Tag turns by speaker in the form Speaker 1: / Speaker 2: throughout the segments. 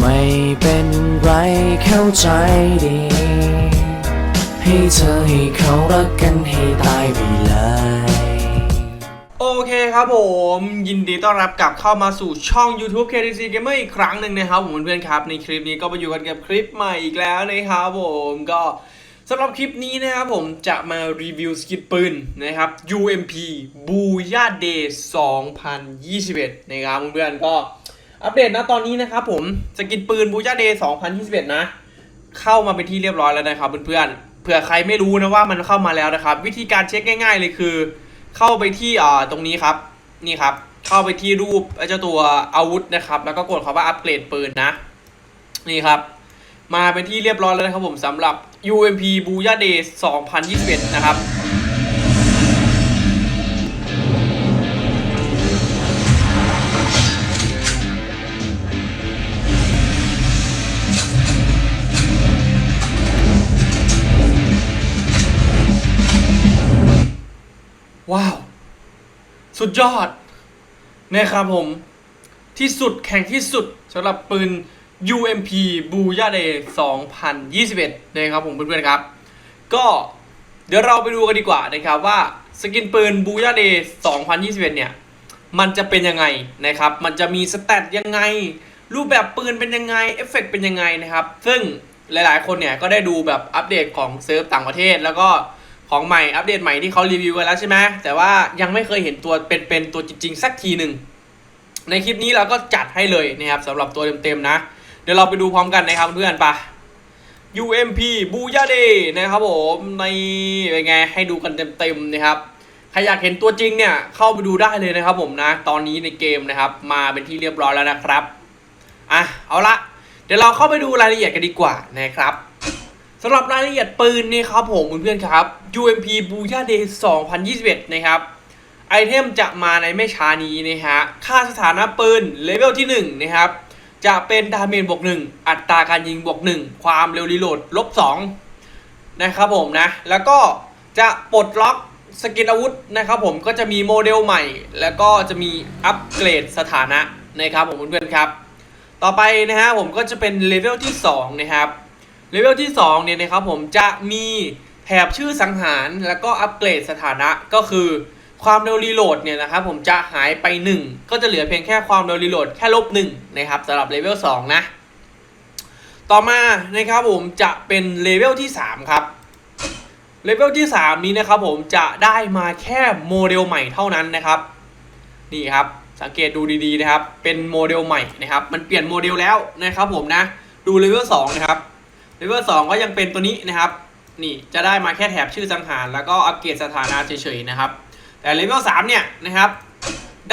Speaker 1: ไม่เป็นไรเข้าใจดี ให้เธอให้เขารักกันให้ตายไปเลย
Speaker 2: โอเคครับผม ยินดีต้อนรับกลับเข้ามาสู่ช่อง YouTube KTC Gamer อีกครั้งหนึ่งนะครับผมเพื่อนๆครับ ในคลิปนี้ก็มาอยู่กันกับคลิปใหม่อีกแล้วนะครับผมก็สำหรับคลิปนี้นะครับผมจะมารีวิวสกินปืนนะครับ UMP Booyah Day 2021 นะครับเพื่อนๆก็ อัปเดตนะตอนนี้นะครับผมสกินปืน Booyah Day 2021 นะ เข้ามาเป็นที่เรียบร้อยแล้วนะครับเพื่อนๆเผื่อใครไม่รู้นะว่ามันเข้ามาแล้วนะครับ วิธีการเช็คง่าย ๆ เลยคือ เข้าไปที่อ่าตรงนี้ครับนี่ครับ เข้าไปที่รูปเจ้าตัวอาวุธนะครับ แล้วก็กดคำว่าอัปเกรดปืนนะ นี่ครับ มาเป็นที่เรียบร้อยแล้วนะครับผมสำหรับ UMP Booyah Day 2021 นะครับ ว้าว สุดยอดนะครับผม ที่สุดแข่งที่สุดสำหรับปืน UMP Booyah Day 2021 นะครับผมเพื่อนๆครับ ก็เดี๋ยวเราไปดูกันดีกว่านะครับว่าสกินปืน Booyah Day 2021 เนี่ย มันจะเป็นยังไงนะครับ มันจะมีสเตตยังไง รูปแบบปืนเป็นยังไง เอฟเฟกต์เป็นยังไงนะครับ ซึ่งหลายๆ คนเนี่ยก็ได้ดูแบบอัปเดตของเซิร์ฟต่างประเทศแล้วก็ ของใหม่อัปเดตใหม่ที่เขารีวิวกันแล้วใช่ไหมแต่ว่ายังไม่เคยเห็นตัวเป็นๆตัวจริง ๆ สักทีหนึ่งในคลิปนี้เราก็จัดให้เลยนะครับสำหรับตัวเต็มๆนะ เดี๋ยวเราไปดูพร้อมกันนะครับเพื่อนๆไป UMP Booyah Day นะครับผมในเป็นไงให้ดูกันเต็มๆนะครับใครอยากเห็นตัวจริงเนี่ยเข้าไปดูได้เลยนะครับผมนะ ตอนนี้ในเกมนะครับ มาเป็นที่เรียบร้อยแล้วนะครับอะเอาละเดี๋ยวเราเข้าไปดูรายละเอียดกันดีกว่านะครับำหรับรายละเอียดปืนนี่ครับผมเพื่อนๆครับ UMP Booyah Day 2021 นะครับ ไอเทมจะมาในไม่ช้านี้นะฮะ ค่าสถานะปืนเลเวลที่ 1 นะครับ จะเป็นดาเมจบวก 1 อัตราการยิงบวก 1 ความเร็วรีโหลดลบ2นะครับผมนะ แล้วก็จะปลดล็อกสกินอาวุธนะครับผมก็จะมีโมเดลใหม่ แล้วก็จะมีอัปเกรดสถานะนะครับผมเพื่อนๆครับ ต่อไปนะฮะผมก็จะเป็นเลเวลที่2นะครับ เลเวลที่ 2 เนี่ยนะครับผมจะมีแถบชื่อสังหารแล้วก็อัปเกรดสถานะก็คือความเร็วรีโหลดเนี่ยนะครับผมจะหายไป 1 ก็จะเหลือเพียงแค่ความเร็วรีโหลดแค่ลบ1นะครับสำหรับเลเวล2นะ ต่อมานะครับผมจะเป็นเลเวลที่ 3 ครับเลเวลที่ 3 นี้นะครับผมจะได้มาแค่โมเดลใหม่เท่านั้นนะครับ นี่ครับสังเกตดูดีๆนะครับ เป็นโมเดลใหม่นะครับ มันเปลี่ยนโมเดลแล้วนะครับผมนะ ดูเลเวล2นะครับ เลเวล2ก็ยังเป็นตัวนี้นะครับ นี่จะได้มาแค่แถบชื่อสังหาร แล้วก็อัปเกรดสถานะเฉยๆนะครับ แต่เลเวล3เนี่ยนะครับ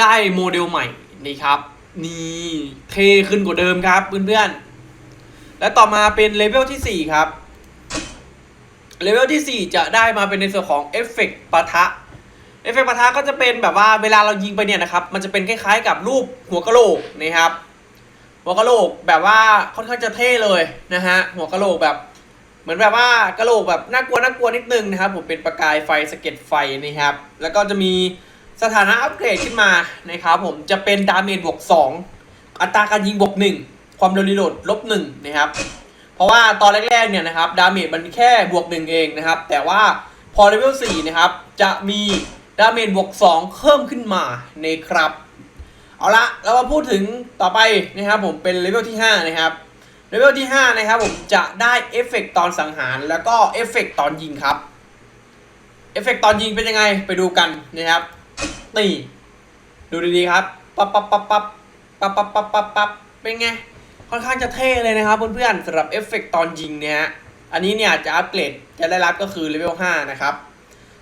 Speaker 2: ได้โมเดลใหม่นี่ครับ นี่เทขึ้นกว่าเดิมครับเพื่อนๆ และต่อมาเป็นเลเวลที่4ครับเลเวลที่ 4 จะได้มาเป็นในส่วนของเอฟเฟกต์ปะทะเอฟเฟกต์ปะทะก็จะเป็นแบบว่าเวลาเรายิงไปเนี่ยนะครับ มันจะเป็นคล้ายๆกับรูปหัวกะโหลกนะครับ หัวกะโหลกแบบว่าค่อนข้างจะเท่เลยนะฮะหัวกะโหลกแบบเหมือนแบบว่ากะโหลกแบบน่ากลัวน่ากลัวนิดนึงนะครับผมเป็นประกายไฟสะเก็ดไฟนะครับแล้วก็จะมีสถานะอัปเกรดขึ้นมานะครับผมจะเป็นดาเมจบวก2 อัตราการยิงบวก1 ความเร็วรีโหลดลบ1นะครับเพราะว่าตอนแรกๆเนี่ยนะครับดาเมจมันแค่บวก1เองนะครับแต่ว่าพอเลเวล4นะครับจะมีดาเมจบวก2เพิ่มขึ้นมานะครับ เอาละเรามาพูดถึงต่อไปนะครับผมเป็นเลเวลที่ 5 นะครับเลเวลที่ 5 นะครับผมจะได้เอฟเฟกต์ตอนสังหารแล้วก็เอฟเฟกต์ตอนยิงครับเอฟเฟกต์ตอนยิงเป็นยังไงไปดูกันนะครับนี่ดูดีๆครับปั๊บปั๊บปั๊บปั๊บปั๊บปั๊บปั๊บปั๊บปั๊บเป็นไงค่อนข้างจะเท่เลยนะครับเพื่อนๆสำหรับเอฟเฟกต์ตอนยิงเนี่ยอันนี้เนี่ยจะอัปเกรดจะได้รับก็คือเลเวล5นะครับ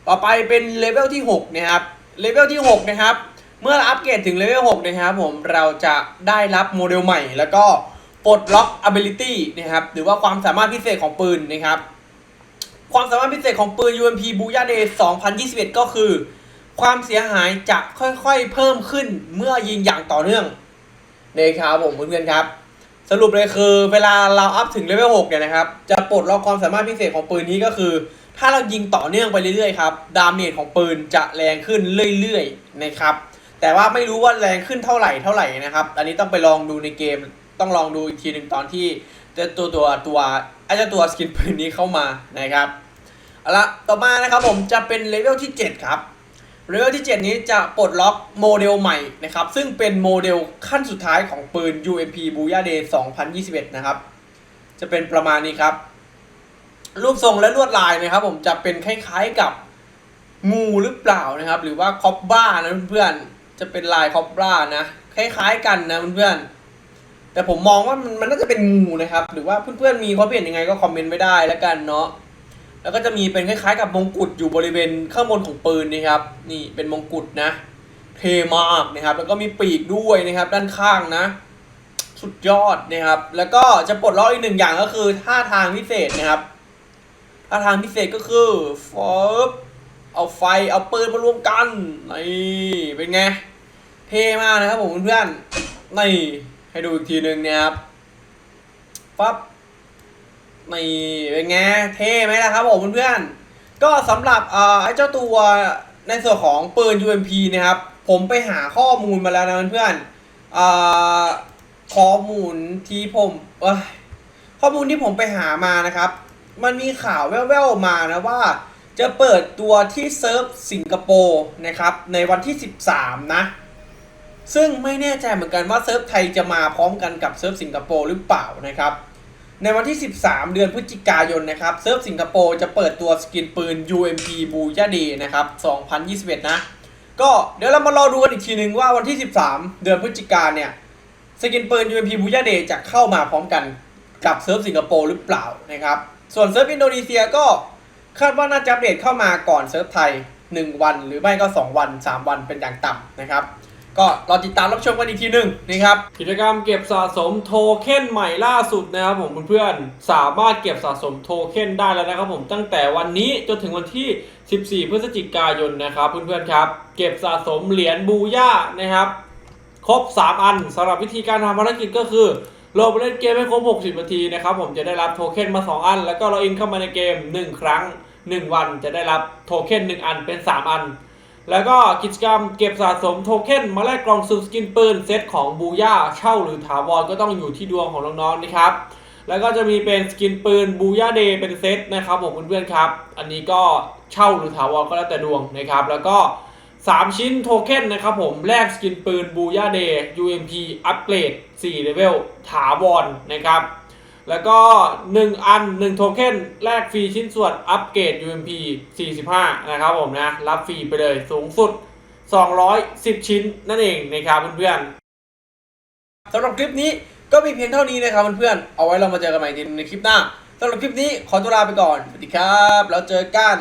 Speaker 2: ต่อไปเป็นเลเวลที่6นะครับเลเวลที่6นะครับ เมื่อเราอัปเกรดถึงเลเวล6นะครับผมเราจะได้รับโมเดลใหม่ แล้วก็ปลดล็อก ability นะครับหรือว่าความสามารถพิเศษของปืนนะครับ ความสามารถพิเศษของปืน UMP Booyah Day 2021 ก็คือ ความเสียหายจะค่อยๆเพิ่มขึ้นเมื่อยิงอย่างต่อเนื่องนะครับผมเพื่อนๆครับ สรุปเลยคือเวลาเราอัพถึงเลเวล6เนี่ยนะครับ จะปลดล็อกความสามารถพิเศษของปืนนี้ก็คือ ถ้าเรายิงต่อเนื่องไปเรื่อยๆครับดาเมจของปืนจะแรงขึ้นเรื่อยๆนะครับ แต่ว่าไม่รู้ว่าแรงขึ้นเท่าไหร่เท่าไหร่นะครับ อันนี้ต้องไปลองดูในเกม ต้องลองดูอีกทีหนึ่งตอนที่จะตัวตัวตัวไอ้เจ้าตัวสกินปืนนี้เข้ามานะครับเอาละต่อมานะครับผมจะเป็นเลเวลที่ 7 ครับเลเวลที่ 7 นี้จะปลดล็อกโมเดลใหม่นะครับ ซึ่งเป็นโมเดลขั้นสุดท้ายของปืน UMP Booyah Day 2021 นะครับ จะเป็นประมาณนี้ครับ รูปทรงและลวดลายนะครับ ผมจะเป็นคล้ายๆกับงูหรือเปล่านะครับ หรือว่าคอบบ้านะเพื่อนๆ จะเป็นลายคอบบ้านะ คล้ายๆกันนะเพื่อนๆแต่ผมมองว่ามันมันน่าจะเป็นงูนะครับ หรือว่าเพื่อนๆมีความเห็นยังไงก็คอมเมนต์ไว้ได้แล้วกันเนาะแล้วก็จะมีเป็นคล้ายๆ กับมงกุฎอยู่บริเวณข้างบนของปืนนะครับ นี่เป็นมงกุฎนะเทมากนะครับ แล้วก็มีปีกด้วยนะครับ ด้านข้างนะ สุดยอดนะครับ แล้วก็จะปลดล็อกอีกหนึ่งอย่างก็คือท่าทางพิเศษนะครับท่าทางพิเศษก็คือฟอบ เอาไฟเอาปืนมารวมกันนี่เป็นไง เท่มากนะครับผมเพื่อนๆนี่ให้ดูอีกทีหนึ่งเนี่ยครับปั๊บนี่เป็นไงเท่ไหมล่ะครับผมเพื่อนๆก็สำหรับเอ่อไอ้เจ้าตัวในส่วนของปืน UMP นะครับ ผมไปหาข้อมูลมาแล้วนะเพื่อนๆเอ่อข้อมูลที่ผมข้อมูลที่ผมไปหามานะครับ มันมีข่าวแว่วๆมานะว่า จะเปิดตัวที่เซิร์ฟสิงคโปร์นะครับในวันที่ 13 นะ ซึ่งไม่แน่ใจเหมือนกันว่าเซิร์ฟไทยจะมาพร้อมกันกับเซิร์ฟสิงคโปร์หรือเปล่านะครับในวันที่ 13 เดือนพฤศจิกายนนะครับเซิร์ฟสิงคโปร์จะเปิดตัวสกินปืน UMP b o o y a Day นะครับ 2021 นะ ก็เดี๋ยวเรามารอดูกันอีกทีนึงว่าวันที่ 13 เดือนพฤศจิกายนเนี่ยสกินปืน UMP b o o y a Day จะเข้ามาพร้อมกันกับเซิร์ฟสิงคโปร์หรือเปล่านะครับ ส่วนเซิร์ฟอินโดนีเซียก็ คาดว่าน่าจะอัปเดตเข้ามาก่อนเซิร์ฟไทย 1 วันหรือไม่ก็ 2 วัน 3 วันเป็นอย่างต่ำนะครับ ก็รอติดตามรับชมกันอีกทีหนึ่งนะครับ กิจกรรมเก็บสะสมโทเค็นใหม่ล่าสุดนะครับผมเพื่อนๆสามารถเก็บสะสมโทเค็นได้แล้วนะครับผมตั้งแต่วันนี้จนถึงวันที่ 14 พฤศจิกายนนะครับเพื่อนๆครับ เก็บสะสมเหรียญบูย่านะครับ ครบ 3 อันสำหรับวิธีการทำภารกิจก็คือ ลดไปเล่นเกมให้ครบ 60 นาทีนะครับผมจะได้รับโทเค็นมา 2 อัน แล้วก็เราอินเข้ามาในเกม 1 ครั้ง 1 วันจะได้รับโทเค็น1 อันเป็น 3 อัน แล้วก็กิจกรรมเก็บสะสมโทเค็นมาแลกกล่องซูมสกินปืนเซตของบูย่าเช่าหรือถาวรก็ต้องอยู่ที่ดวงของน้องๆนะครับแล้วก็จะมีเป็นสกินปืนบูย่าเดย์เป็นเซตนะครับผมเพื่อนๆครับ อันนี้ก็เช่าหรือถาวรก็แล้วแต่ดวงนะครับ แล้วก็ 3 ชิ้นโทเค็นนะครับผม แลกสกินปืนบูย่าเดย์ UMP อัปเกรด4เลเวลถาวรนะครับ แล้วก็ 1 อัน 1 โทเค็นแลกฟรีชิ้นส่วนอัปเกรด UMP 45 นะครับผมนะ รับฟรีไปเลยสูงสุด 210 ชิ้นนั่นเองนะครับเพื่อนๆสำหรับคลิปนี้ก็มีเพียงเท่านี้นะครับเพื่อนๆเอาไว้เรามาเจอกันใหม่ในคลิปหน้าสำหรับคลิปนี้ขอตัวลาไปก่อนสวัสดีครับ แล้วเจอกัน